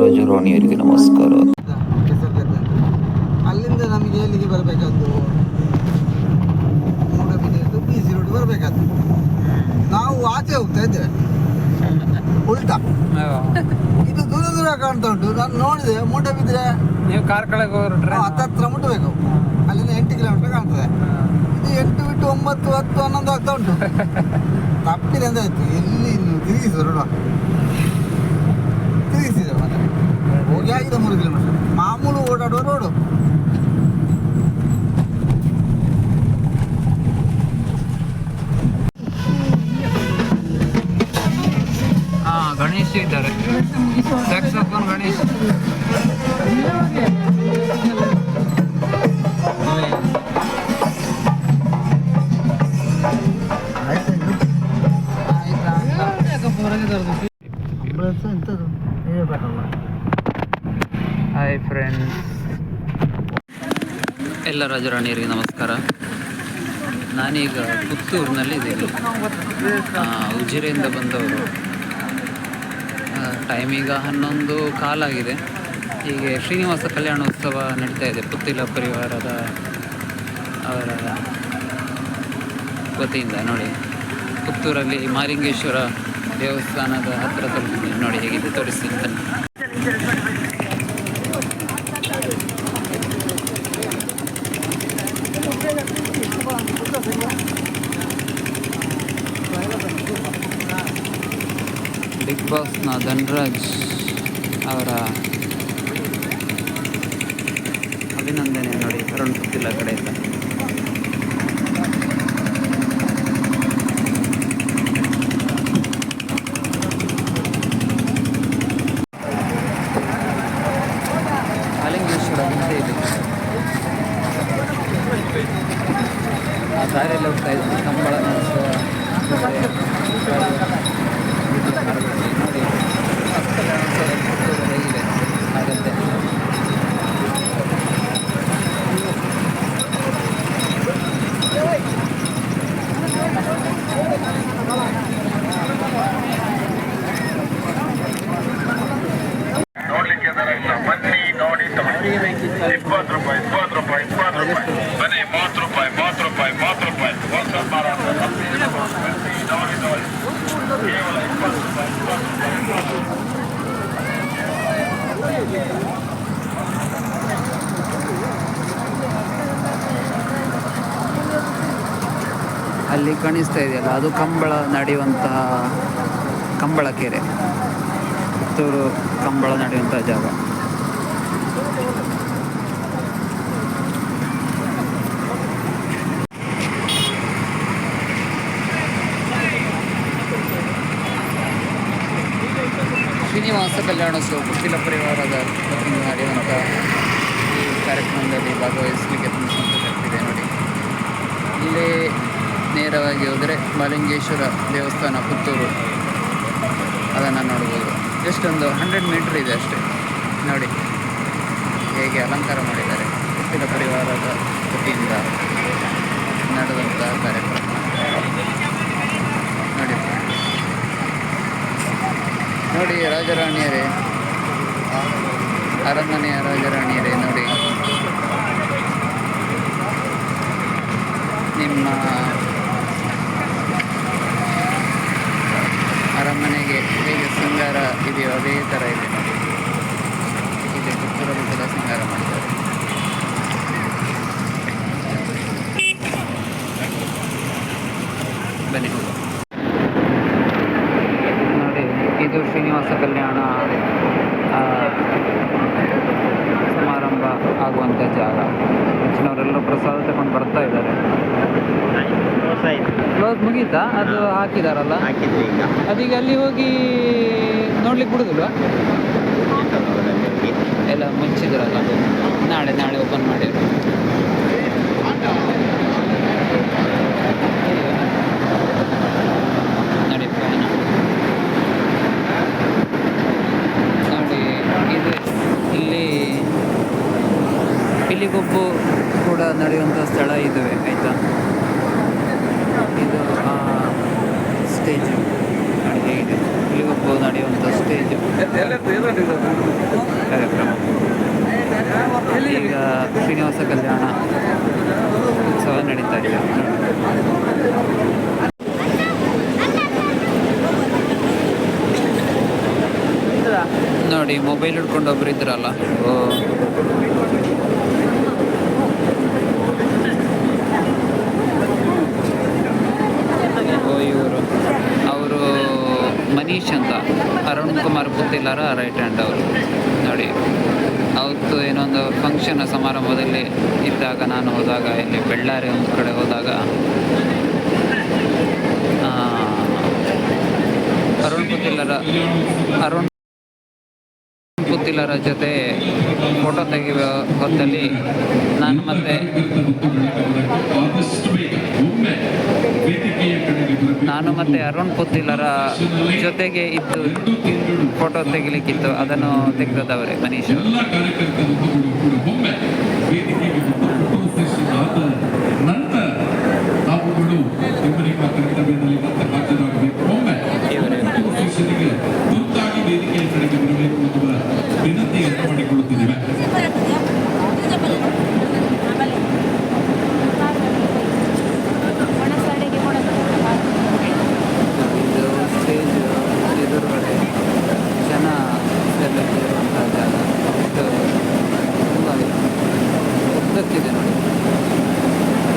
ರಾಜರಾಣಿಯರಿಗೆ ನಮಸ್ಕಾರ. ಅಲ್ಲಿಂದ ನಮಗೆ ಎಲ್ಲಿಗೆ ಬರಬೇಕಾದ್ದು? ಮೂಡಬಿದಿರೆದು ಬಿ ಸಿ ರೋಡ್ ಬರಬೇಕಾದ್ದು. ನಾವು ಆಚೆ ಹೋಗ್ತಾ ಇದ್ದೇವೆ. ಉಲ್ಟಾ. ಇದು ದೂರ ದೂರ ಕಾಣ್ತಾ ಉಂಟು. ನಾನು ನೋಡಿದೆ ಮೂಡಬಿದ್ರೆ ನೀವು ಕಾರ್ ಕೆಳಗೆ ಹೊರಟ್ರೆ ಹತ್ತತ್ರ ಮುಟ್ಟಬೇಕು ಅಲ್ಲಿಂದ ಎಂಟು ಕಿಲೋಮೀಟರ್ ಕಾಣ್ತದೆ. ಇದು ಎಂಟು ಬಿಟ್ಟು ಒಂಬತ್ತು ಹತ್ತು ಹನ್ನೊಂದು ಆಗ್ತಾ ಉಂಟು. ತಪ್ಪಿದೆ ಅಂತ ಆಯ್ತು ಎಲ್ಲಿ ಇನ್ನು ತಿರುಗಿಸಿದ ರೋಡ್ ತಿರುಗಿಸಿದೆ ಮತ್ತೆ ಹೋಗಿ ಆಗಿದೆ ಮೂರು ಕಿಲೋಮೀಟರ್ ರಾಜರಾಣಿಯರಿಗೆ ನಮಸ್ಕಾರ. ನಾನೀಗ ಪುತ್ತೂರಿನಲ್ಲಿ ಇದ್ದೀನಿ. ಉಜಿರೆಯಿಂದ ಬಂದವರು. ಟೈಮ್ ಈಗ ಹನ್ನೊಂದು ಕಾಲಾಗಿದೆ. ಹೀಗೆ ಶ್ರೀನಿವಾಸ ಕಲ್ಯಾಣೋತ್ಸವ ನಡೀತಾ ಇದೆ. ಪುತ್ತಿಲ ಪರಿವಾರದ ಅವರ ವತಿಯಿಂದ ನೋಡಿ. ಪುತ್ತೂರಲ್ಲಿ ಮಾರಿಂಗೇಶ್ವರ ದೇವಸ್ಥಾನದ ಹತ್ತಿರ ನೋಡಿ ಹೇಗಿದೆ ತೋರಿಸ್ತೀನಿ ಬಿಗ್ ಬಾಸ್ನ ಧನ್ರಾಜ್ ಅವರ ಅಭಿನಂದನೆ ನೋಡಿ. ಅರುಣ್ ಗೊತ್ತಿಲ್ಲ ಕಡೆಯಿಂದ. ಸಾರಿ ಮುಂದೆ ಇದೆ. ಆ ದಾರಿಯಲ್ಲಿ ಹೋಗ್ತಾ ಇದ್ದೀನಿ. ಕಂಬಳ ನಡೆಸುವ ನೋಡಿ ಹೇಗಿದೆ ಆಗತ್ತೆ ನೋಡ್ಲಿಕ್ಕೆ ಬರಲ್ಲ ಬನ್ನಿ ನೋಡಿ ತಗೊಳ್ಳಿ ಇಪ್ಪತ್ತು ರೂಪಾಯಿ ಇಪ್ಪತ್ತು ರೂಪಾಯಿ ಇಪ್ಪತ್ತು ರೂಪಾಯಿ ಬನ್ನಿ ಮೂವತ್ತು ರೂಪಾಯಿ ಮೂವತ್ತು ರೂಪಾಯಿ ಮೂವತ್ತು ರೂಪಾಯಿ ಒಂದು ಮಾರಾಟ ಬನ್ನಿ ನೋಡಿ ನೋಡಿ ಕೇವಲ ಇಪ್ಪತ್ತು ರೂಪಾಯಿ ಇಪ್ಪತ್ತು ರೂಪಾಯಿ ಅಲ್ಲಿ ಕಾಣಿಸ್ತಾ ಇದೆಯಲ್ಲ, ಅದು ಕಂಬಳ ನಡೆಯುವಂತಹ ಕಂಬಳ ಕೆರೆ ಪುತ್ತೂರು ಕಂಬಳ ನಡೆಯುವಂತಹ ಜಾಗ. ಶ್ರೀನಿವಾಸ ಕಲ್ಯಾಣೋತ್ಸವ ಕುಟಿಲ ಪರಿವಾರದ ನಡೆಯುವಂಥ ಈ ಕಾರ್ಯಕ್ರಮದಲ್ಲಿ ಭಾಗವಹಿಸಲಿಕ್ಕೆ ತುಂಬ ಸಂತೋಷ ನೋಡಿ. ಇಲ್ಲಿ ನೇರವಾಗಿ ಹೋದರೆ ಮಲಿಂಗೇಶ್ವರ ದೇವಸ್ಥಾನ, ಪುತ್ತೂರು. ಅದನ್ನು ನೋಡ್ಬೋದು. ಜಸ್ಟ್ ಒಂದು ಹಂಡ್ರೆಡ್ ಮೀಟ್ರ್ ಇದೆ ಅಷ್ಟೇ. ನೋಡಿ, ಹೇಗೆ ಅಲಂಕಾರ ಮಾಡಿದ್ದಾರೆ. ಹುಟ್ಟಿನ ಪರಿವಾರದ ವತಿಯಿಂದ ನಡೆದಂತಹ ಕಾರ್ಯಕ್ರಮ. ನೋಡಿ. ನೋಡಿ, ರಾಜರಾಣಿಯರೇ. ಅರಮನೆಯ ರಾಜರಾಣಿಯರೇ, ನೋಡಿ. ನಿಮ್ಮ ಅರಮನೆಗೆ ಹೇಗೆ ಶೃಂಗಾರ ಇದೆಯೋ ಅದೇ ಥರ ಇದೆ ನೋಡಿ ಇದೆ ಪುತ್ತೂರಲ್ಲಿ ಕೂಡ ಶೃಂಗಾರ ಮಾಡಿದ್ದಾರೆ ಬನ್ನಿ ಹೋಗುವ ನೋಡಿ ಇದು ಶ್ರೀನಿವಾಸ ಕಲ್ಯಾಣ ಸಮಾರಂಭ ಆಗುವಂಥ ಜಾಗ. ಹೆಚ್ಚಿನವರೆಲ್ಲರೂ ಪ್ರಸಾದ ತಗೊಂಡು ಬರ್ತಾ ಇದ್ದಾರೆ. ಕ್ಲೋಸ್ ಮುಗೀತಾ? ಅದು ಹಾಕಿದಾರಲ್ಲ? ಅದೀಗ ಅಲ್ಲಿ ಹೋಗಿ ನೋಡ್ಲಿಕ್ಕೆ ಬಿಡುದಿಲ್ವಾ? ಎಲ್ಲ ಮುಚ್ಚಿದ್ರಲ್ಲ. ನಾಳೆ ನಾಳೆ ಓಪನ್ ಮಾಡಿದ್ರು ನೋಡಿ ಪ್ರಯಾಣ ನೋಡಿ ಇದು ಇಲ್ಲಿ ಪಿಲಿಗೊಬ್ಬು ಕೂಡ ನಡೆಯುವಂಥ ಸ್ಥಳ ಇದುವೆ ಆಯಿತಾ ಇದು ಸ್ಟೇಜು ನೋಡಿ ಹೇಗಿದೆ ಪಿಲಿಗೊಬ್ಬು ನಡೆಯುವಂಥ ಸ್ಟೇಜು ಶ್ರೀನಿವಾಸ ಕಲ್ಯಾಣ ಉತ್ಸವ ನಡೀತಾ ಇದೆ. ನೋಡಿ ಮೊಬೈಲ್ ಹಿಡ್ಕೊಂಡು ಒಬ್ರು ಇದ್ರಲ್ಲ. ಓ ಓ ಇವರು ಅವರು ಮನೀಶ್ ಅಂತ. ಅರುಣ್ ಕುಮಾರ್ ಪುತ್ತಿಲ್ಲಾರ ರೈಟ್ ಹ್ಯಾಂಡ್ ಅವರು. ನೋಡಿ, ಅವತ್ತು ಏನೊಂದು ಫಂಕ್ಷನ್ ಸಮಾರಂಭದಲ್ಲಿ ಇದ್ದಾಗ ನಾನು ಹೋದಾಗ, ಇಲ್ಲಿ ಬೆಳ್ಳಾರಿ ಒಂದು ಕಡೆ ಹೋದಾಗ ಅರುಣ್ ಪುತ್ತಿಲ್ಲರ ಅರುಣ್ ಪುತ್ತಿಲ್ಲರ ಜೊತೆ ಫೋಟೋ ತೆಗೆಯುವ ಹೊತ್ತಲ್ಲಿ ನಾನು ಮತ್ತೆ ನಾನು ಮತ್ತೆ ಅರುಣ್ ಪುತ್ತಿಲರ ಜೊತೆಗೆ ಇದ್ದು ಫೋಟೋ ತೆಗಿಲಿಕ್ಕಿತ್ತು. ಅದನ್ನು ತೆಗೆದವರೇ ಮನೀಶ್ ಅವರು ಎಲ್ಲ ಕಾರ್ಯಕರ್ತರು ಕೂಡ ಒಮ್ಮೆ ವೇದಿಕೆಗೆ ಫೋಟೋ ಸೆಷನ್ ಆದ ನಂತರ ನಾವುಗಳು ನಿಮ್ಮ ನಿಮ್ಮ ಕರ್ತವ್ಯದಲ್ಲಿ ಮತ್ತೆ ಹಾಜರಾಗಬೇಕು ಒಮ್ಮೆ ಫೋಟೋ ಸೆಷನ್ಗೆ ತುರ್ತಾಗಿ ವೇದಿಕೆಯ ಕಡೆಗೆ ಬರಬೇಕು ಅನ್ನುವ ವಿನಂತಿಯನ್ನು ಮಾಡಿಕೊಳ್ಳುತ್ತಿದ್ದೇವೆ ಇದು ಸ್ಟೇಜ್ ಎದುರುಗಡೆ ಜನ ಸೇರ್ಲಿಕ್ಕಿರುವಂಥ ಜಾಗ ಇದು ತುಂಬ ಉದ್ದಕ್ಕಿದೆ ನೋಡಿ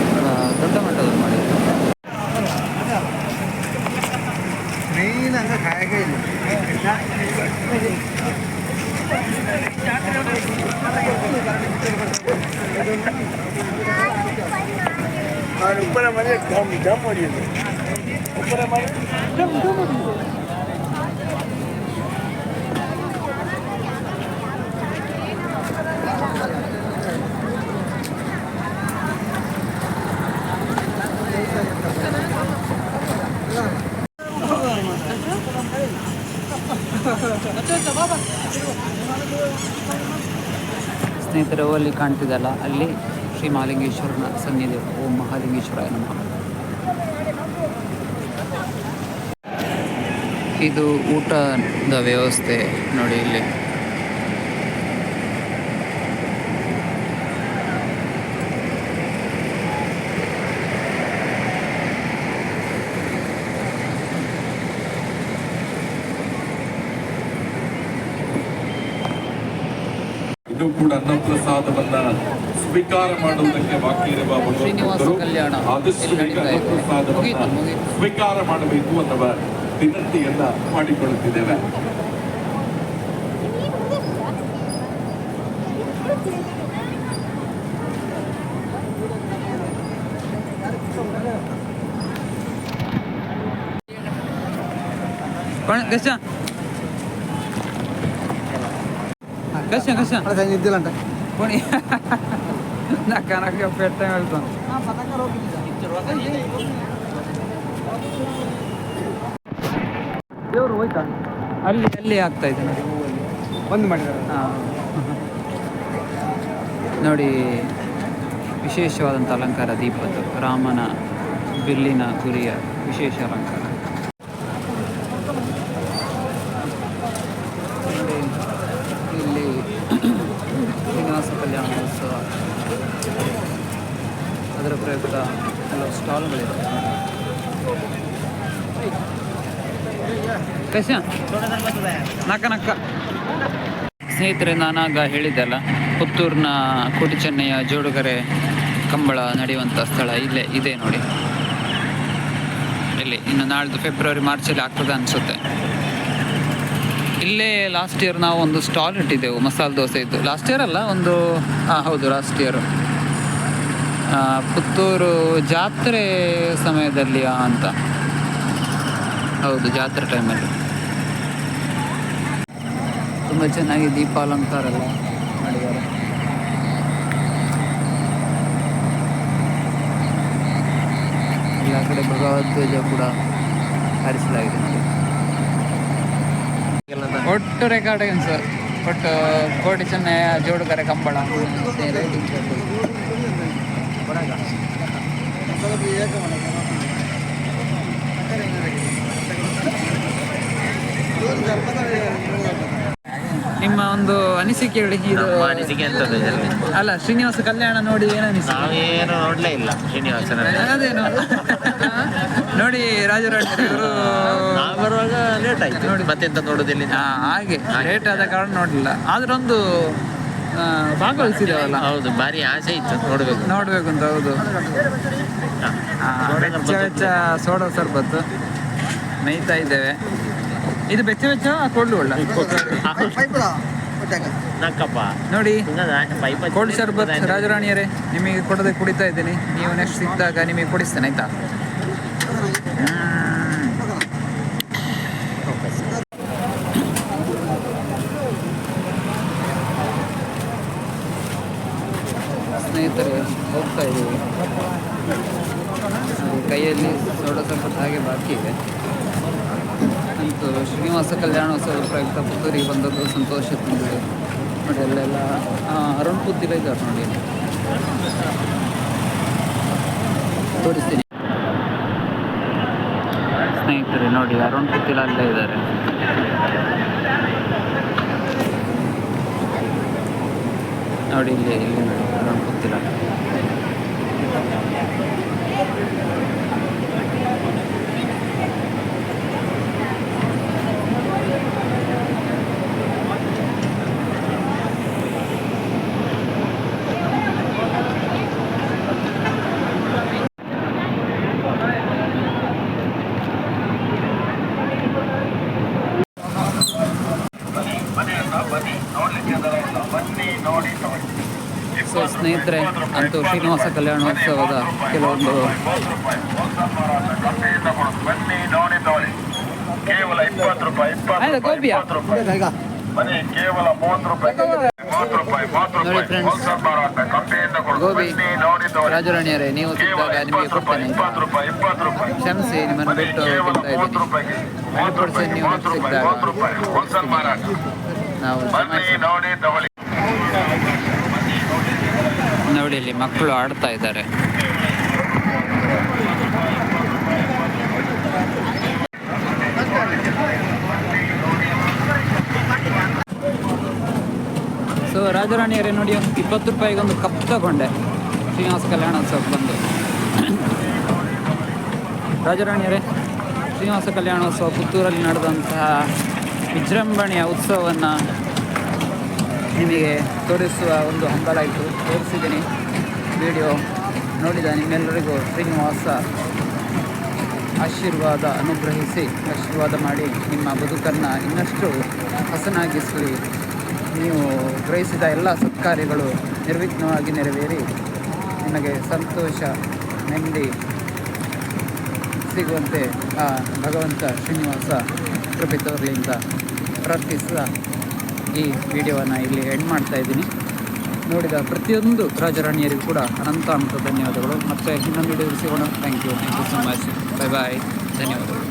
ಬಹಳ ದೊಡ್ಡ ಮಟ್ಟದಲ್ಲಿ ಮಾಡಿದ್ದಾರೆ ಮೇಯ್ನ್ ಹಂಗೆ ಕಾಯಾಗ ಇಲ್ಲ ಉಪ್ಪರ ಹೊಡಿಯೋದು ಸ್ನೇಹಿತರೆ ಅಲ್ಲಿ ಕಾಣ್ತಿದ್ದಲ್ಲ ಅಲ್ಲಿ ಶ್ರೀ ಮಹಾಲಿಂಗೇಶ್ವರನ ಸನ್ನಿಧಿ ಓಂ ಮಹಾಲಿಂಗೇಶ್ವರ ನಮಃ. ಇದು ಊಟದ ವ್ಯವಸ್ಥೆ ನೋಡಿ ಇಲ್ಲಿ ಇದು ಕೂಡ ಅನ್ನಪ್ರಸಾದವನ್ನ ಸ್ವೀಕಾರ ಮಾಡುವುದಕ್ಕೆ ಬಾಕಿ ಇರುವ ಭಗವಂತರು ಆದಷ್ಟು ಸ್ವೀಕಾರ ಮಾಡಬೇಕು ಅಥವಾ ವಿನಂತಿಯನ್ನ ಮಾಡಿಕೊಳ್ಳುತ್ತಿದ್ದೇವೆ. ಕಷ್ಟ ಕಷ್ಟ ಕಷ್ಟ ನಿದ್ದಿಲ್ಲ ಅಂತ. ಪೋಣಿ నాకు నాకు ఎట్ ದೇವರು ಅಲ್ಲಿ ಅಲ್ಲಿ ಆಗ್ತಾ ಇದೆ ನೋಡಿ ಬಂದ್ ಮಾಡಿದ್ದಾರೆ ನೋಡಿ ವಿಶೇಷವಾದಂಥ ಅಲಂಕಾರ ದೀಪದ್ದು ರಾಮನ ಬಿಲ್ಲಿನ ಗುರಿಯ ವಿಶೇಷ ಅಲಂಕಾರ ಪ್ರಯುಕ್ತ ಕೆಲವು ಸ್ಟಾಲ್ಗಳಿದೆ. ಕಶ ನಕ್ಕ ನಕ್ಕ ಸ್ನೇಹಿತರೆ, ನಾನಾಗ ಹೇಳಿದ್ದಲ್ಲ ಪುತ್ತೂರಿನ ಕೋಟಿ ಚೆನ್ನಯ್ಯ ಜೋಡುಗರೆ ಕಂಬಳ ನಡೆಯುವಂಥ ಸ್ಥಳ ಇಲ್ಲೇ, ಇದೆ ನೋಡಿ. ಇಲ್ಲಿ, ಇನ್ನು ನಾಳ್ದು ಫೆಬ್ರವರಿ, ಮಾರ್ಚಲ್ಲಿ ಆಗ್ತದೆ ಅನಿಸುತ್ತೆ. ಇಲ್ಲೇ ಲಾಸ್ಟ್ ಇಯರ್ ನಾವು ಒಂದು ಸ್ಟಾಲ್ ಇಟ್ಟಿದ್ದೆವು, ಮಸಾಲೆ ದೋಸೆ ಇದ್ದು ಲಾಸ್ಟ್ ಇಯರ್ ಅಲ್ಲ, ಒಂದು ಹಾಂ ಹೌದು ಲಾಸ್ಟ್ ಇಯರ್ ಪುತ್ತೂರು ಜಾತ್ರೆ ಸಮಯದಲ್ಲಿ ಅಂತ. ಹೌದು, ಜಾತ್ರೆ ಟೈಮಲ್ಲಿ ತುಂಬ ಚೆನ್ನಾಗಿ ದೀಪ ಅಲಂಕಾರ ಎಲ್ಲ ಮಾಡಿದ್ದಾರೆ. ಎಲ್ಲ ಕಡೆ ಭಗವದ್ವಜ ಕೂಡ ಹಾರಿಸಲಾಗಿದೆ ಒಟ್ಟು ರೆಕಾರ್ಡಿಂಗ್ ಸರ್ ಒಟ್ಟು ಕೋಟಿ ಚೆನ್ನೈ ಜೋಡುಗರೆ ಕಂಬಳ ನಿಮ್ಮ ಒಂದು ಅನಿಸಿಕೆ ಹೇಳಿ ಇದು ನಮ್ಮ ಅನಿಸಿಕೆ ಇದರಲ್ಲಿ ಅಲ್ಲ ಶ್ರೀನಿವಾಸ ಕಲ್ಯಾಣ ನೋಡಿ ಏನು ಅನಿಸಿಕೆ? ನಾವೇನು ನೋಡ್ಲೇ ಇಲ್ಲ ಶ್ರೀನಿವಾಸ ಅದೇನು? ನೋಡಿ ರಾಜರಾಜ ಇವರು ನಾವು ಬರುವಾಗ ಲೇಟ್ ಆಯ್ತು. ನೋಡಿ. ಮತ್ತೆಂತ ನೋಡುದಿಲ್ಲ? ಹಾ, ಹಾಗೆ. ಲೇಟ್ ಆದ ಕಾರಣ ನೋಡಲಿಲ್ಲ. ಆದ್ರೊಂದು ಭಾಗವಹಿಸಿದ್ದೇವಲ್ಲ ಹೌದು ಭಾರಿ ಆಸೆ ಇತ್ತು ನೋಡ್ಬೇಕು. ನೋಡ್ಬೇಕು ಅಂತ ಹೌದು. ಬೆಚ್ಚ ಬೆಚ್ಚ ಸೋಡಾ ಸರ್ಬತ್ತು ಮೇಯ್ತಾ ಇದ್ದೇವೆ. ಇದು ಬೆಚ್ಚ ಬೆಚ್ಚ ಕೊಡ್ಲು ಒಳ್ಳ ನೋಡಿ ಕೋಲ್ಡ್ ಶರ್ಬತ್ ರಾಜರಾಣಿಯರೇ ನಿಮಗೆ ಕೊಡದೆ ಕುಡಿತಾ ಇದ್ದೀನಿ. ನೀವು ನೆಕ್ಸ್ಟ್ ಸಿಕ್ಕಿದಾಗ ನಿಮಗೆ ಕೊಡಿಸ್ತೇನೆ ಆಯ್ತಾ ಹ್ಮ್. ಸ್ನೇಹಿತರೆ ಹೋಗ್ತಾ ಇದ್ದೀವಿ ಹಾಗೆ ಕೈಯಲ್ಲಿ ಸೋಡಾ ಸರ್ಬತ್ ಹಾಗೆ ಬಾಕಿ ಇದೆ ಅಂತೂ ಶ್ರೀನಿವಾಸ ಕಲ್ಯಾಣೋತ್ಸವ ಪ್ರಯುಕ್ತ ಪುತ್ತೂರಿಗೆ ಬಂದದ್ದು ಸಂತೋಷ ತಂದಿದೆ ನೋಡಿ, ಅಲ್ಲೆಲ್ಲ ಅರುಣ್ ಪುತ್ತಿರ ಇದ್ದಾರೆ ನೋಡಿ. ತೋರಿಸ್ತೀನಿ. ಸ್ನೇಹಿತರೆ, ನೋಡಿ, ಅರುಣ್ ಪುತ್ತಿಲ ಅಲ್ಲೇ ಇದ್ದಾರೆ. ನೋಡಿ, ಇಲ್ಲಿ ಇಲ್ಲಿ ನೋಡಿ, ಅರುಣ್ ಪುತ್ತಿಲ ಸೊ ಸ್ನೇಹಿತರೆ, ಅಂತೂ ಶ್ರೀನಿವಾಸ ಕಲ್ಯಾಣೋತ್ಸವದ ಕೆಲವೊಂದು ಬನ್ನಿ ನೋಡಿ ಕೇವಲ ಇಪ್ಪತ್ತು ರೂಪಾಯಿ? ಇಪ್ಪತ್ತು ಕೇವಲ ಮೂವತ್ತು ರೂಪಾಯಿ ಮೂವತ್ತು ರೂಪಾಯಿ ಮೂವತ್ತು ರೂಪಾಯಿ ರಾಜರಾಣಿಯರೇ, ನೀವು ಸಿಕ್ಕಾಗ ನಿಮಗೆ ಕೊಡ್ತೇನೆ ಇಪ್ಪತ್ತು ರೂಪಾಯಿ ಇಪ್ಪತ್ತು ರೂಪಾಯಿ ಕ್ಷಮಿಸಿ, ನಿಮ್ಮನ್ನು ಬಿಟ್ಟು ಕೇವಲ ಇದ್ದೀನಿ. ರೂಪಾಯಿಗೆ ಮೂವತ್ತು ರೂಪಾಯಿ ಮೂವತ್ತು ರೂಪಾಯಿ ರೂಪಾಯಿ ಮಾರಾಟ ನಾವು ನೋಡಿ ಇಲ್ಲಿ ಮಕ್ಕಳು ಆಡ್ತಾ ಇದ್ದಾರೆ. ಸೊ ರಾಜರಾಣಿಯರೇ ನೋಡಿ ಒಂದು ಇಪ್ಪತ್ತು ರೂಪಾಯಿಗೆ ಒಂದು ಕಪ್ ತಗೊಂಡೆ. ಶ್ರೀನಿವಾಸ ಕಲ್ಯಾಣೋತ್ಸವ ಬಂದು. ರಾಜರಾಣಿಯರೇ ಶ್ರೀನಿವಾಸ ಕಲ್ಯಾಣೋತ್ಸವ ಪುತ್ತೂರಲ್ಲಿ ನಡೆದಂತಹ ವಿಜೃಂಭಣೆಯ ಉತ್ಸವವನ್ನು ನಿಮಗೆ ತೋರಿಸುವ ಒಂದು ಹಂಬಲ ಇತ್ತು. ತೋರಿಸಿದ್ದೀನಿ. ವಿಡಿಯೋ ನೋಡಿದ ನಿಮ್ಮೆಲ್ಲರಿಗೂ ಶ್ರೀನಿವಾಸ ಆಶೀರ್ವಾದ ಅನುಗ್ರಹಿಸಿ, ಆಶೀರ್ವಾದ ಮಾಡಿ ನಿಮ್ಮ ಬದುಕನ್ನು ಇನ್ನಷ್ಟು ಹಸನಾಗಿಸಲಿ. ನೀವು ಗ್ರಹಿಸಿದ ಎಲ್ಲ ಸತ್ಕಾರ್ಯಗಳು ನಿರ್ವಿಘ್ನವಾಗಿ ನೆರವೇರಿ. ನಿಮಗೆ ಸಂತೋಷ, ನೆಮ್ಮದಿ ಸಿಗುವಂತೆ ಆ ಭಗವಂತ ಶ್ರೀನಿವಾಸ ಕೃಪೆ ತೋರಲಿ ಅಂತ ಪ್ರಾರ್ಥಿಸ್ತಾ ಈ ವಿಡಿಯೋವನ್ನು ಇಲ್ಲಿ ಎಂಡ್ ಮಾಡ್ತಾ ಇದ್ದೀನಿ. ನೋಡಿದ ಪ್ರತಿಯೊಂದು ರಾಜರಾಣಿಯರಿಗೂ ಕೂಡ ಅನಂತ ಅನಂತ ಧನ್ಯವಾದಗಳು. ಮತ್ತು ಇನ್ನೊಂದು ವಿಡಿಯೋ ಸಿಗೋಣ. Thank you thank you so much bye bye ಧನ್ಯವಾದಗಳು.